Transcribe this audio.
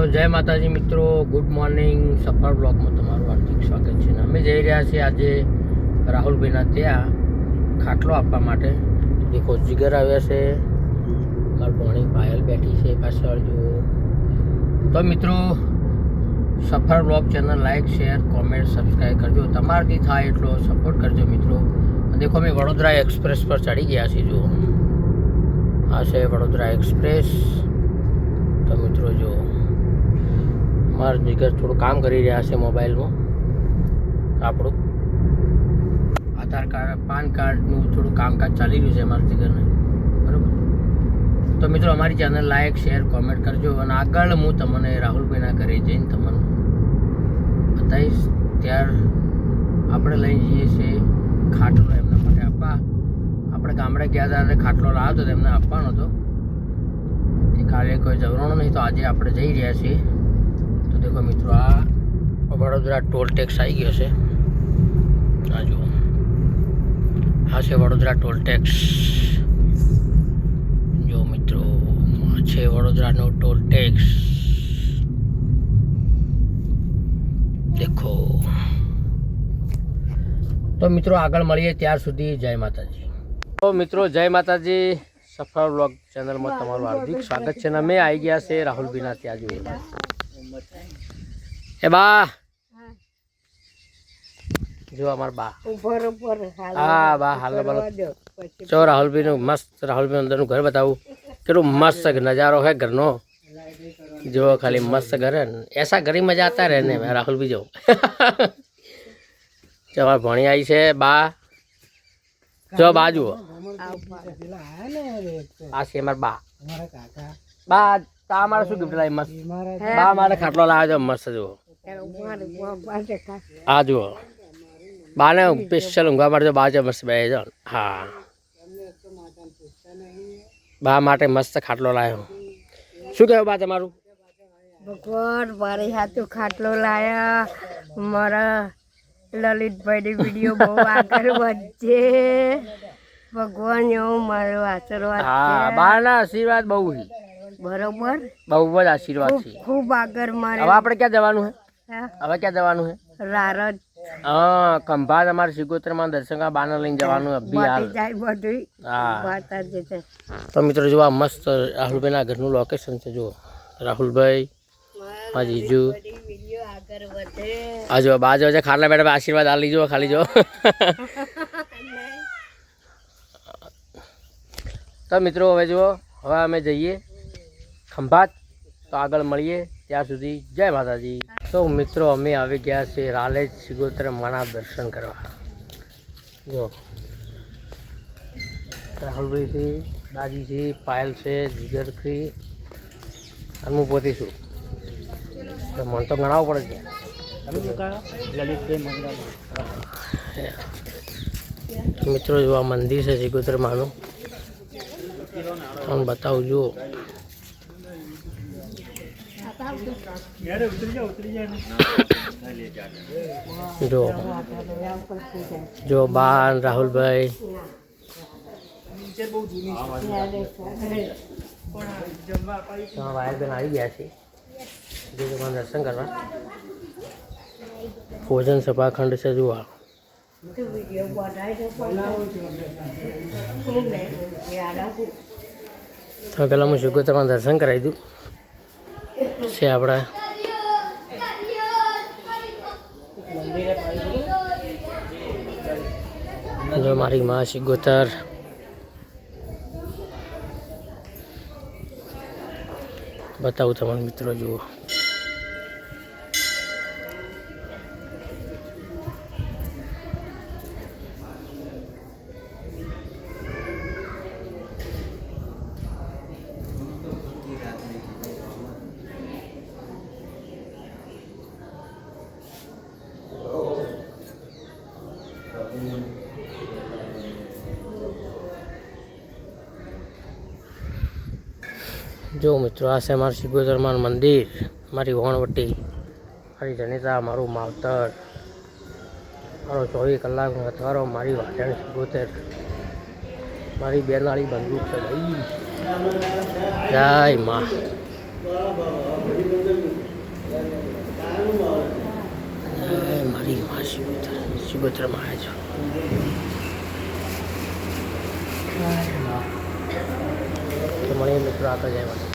તો જય માતાજી મિત્રો, ગુડ મોર્નિંગ, સફળ બ્લોકમાં તમારું હાર્દિક સ્વાગત છે. અમે જઈ રહ્યા છીએ આજે રાહુલભાઈના ત્યાં ખાટલો આપવા માટે. દેખો જીગર આવ્યા છે. મારી ભણી પાયલ બેઠી છે પાછળ, જુઓ. તો મિત્રો, સફળ blog channel like share, comment, subscribe કરજો. તમારાથી થાય એટલો સપોર્ટ કરજો મિત્રો. દેખો, અમે વડોદરા એક્સપ્રેસ પર ચડી ગયા છીએ જો આ છે વડોદરા એક્સપ્રેસ. તો મિત્રો જો મારા જીગર થોડું કામ કરી રહ્યા છે મોબાઈલમાં. આપણું. આધાર કાર્ડ, પાન કાર્ડનું થોડું કામકાજ ચાલી રહ્યું છે મારા જીગરને બરાબર? તો મિત્રો, અમારી ચેનલ લાઈક શેર કોમેન્ટ કરજો અને આગળ હું તમને રાહુલભાઈના ઘરે જઈને તમને બતાવીશ. ત્યાર આપણે લઈ જઈએ છીએ ખાટલો એમના માટે આપવા. આપણે ગામડે ગયા હતા ખાટલો લાવ્યો હતો એમને આપવાનો હતો. તે કાલે કોઈ જવરાણો નહીં, તો આજે આપણે જઈ રહ્યા છીએ. તો દેખો મિત્રો, આ વડોદરા ટોલ ટેક્સ આવી ગયો છે. આ જુઓ. આ છે વડોદરા ટોલ ટેક્સ. જો મિત્રો, આ છે વડોદરાનો ટોલ ટેક્સ. દેખો. તો મિત્રો, આગળ મળીએ ત્યાર સુધી. જય માતાજી. તો મિત્રો, જય માતાજી. સફળ બ્લોગ ચેનલમાં તમારું હાર્દિક સ્વાગત છે ને અમે આવી ગયા છે રાહુલભાઈના ત્યાં જોઈએ એ બા. જો અમાર બા. ઉપર ઉપર હા બા હાલો બોલો. જો. રાહુલભાઈ નું મસ્ત રાહુલભાઈ અંદરનું ઘર બતાવું. કેટલું મસ્ત નજારો હે ઘરનો. જો ખાલી મસ્ત ઘર હે. એસા ઘર મજા આતા રહે ને રાહુલભાઈ જો. જો અમાર ભણી આવી છે બા. જો બા જુઓ. આ છે અમાર બા. બા તા અમારે શું ગિફ્ટ લાવી? મસ્ત. બા મારે ખાટલો લાવ્યો છે મસ્ત જુઓ. આ જુઓ. બાને સ્પેશિયલ ઊંઘવા માટે બા છે મસ્ત બે જો હા. બા માટે મસ્ત ખાટલો લાવ્યો. શું કહેવું બા તમારું? ભગવાન મારી હાથું ખાટલો લાયા. મારા લલિતભાઈની વીડિયો બહુ આગળ વધશે ભગવાન એવું મારો આશીર્વાદ હા બાના આશીર્વાદ બહુ છે. બરોબર? બહુ જ આશીર્વાદ છે. ખૂબ આગળ મારે. હવે આપણે ક્યાં જવાનું છે હવે ક્યાં જવાનું છે રારજ. હા ખંભાત અમારે સિગોતરમાં દર્શન કરવા બાને લઈને જવાનું અભી હા. તો મિત્રો જો આ મસ્ત રાહુલભાઈના ઘરનું લોકેશન છે જુઓ. રાહુલભાઈ હા જીજુ હા જો બાજુ છે ખાટલા બેઠા આશીર્વાદ આ લીજો ખાલી જો તો મિત્રો હવે જુઓ હવે અમે જઈએ. ખંભાત તો આગળ મળીએ. ત્યાં સુધી જય માતાજી. તો મિત્રો, અમે આવી ગયા છીએ રાલેજ સિગોતર માના દર્શન કરવા. જો. રાહુલભાઈ છે દાદી છે પાયલ છે, જીગરથી. અને હું પોતે છું તો મને તો ગણાવવું પડે છે. મિત્રો, જો મંદિર છે સિગોતર માનું. તમને બતાવું, જુઓ. જો જો બાન રાહુલભાઈ. તમારા વાયરબેન આવી ગયા છે. જે તમારે દર્શન કરવા. ભોજન સભાખંડ છે જુઓ આ. તો પહેલાં હું શિગોતરમાં દર્શન કરાવી દઉં. છે આપણા જો મારી મા શિગોતર બતાવું તમારા મિત્રો, જુઓ. જો મિત્રો, આ છે મારું સિગોતરમાનું મંદિર, મારી વણવટી મારી જનિતા, મારું માવતર. મારો ચોવીસ કલાકનો અથવારો મારી વાઢણ સિગોતેર મારી બેનાળી બંદૂક છે ભાઈ. જય માં. ગોત્રમાં આવ્યા છો મળીએ મિત્રો આગળ જવાનું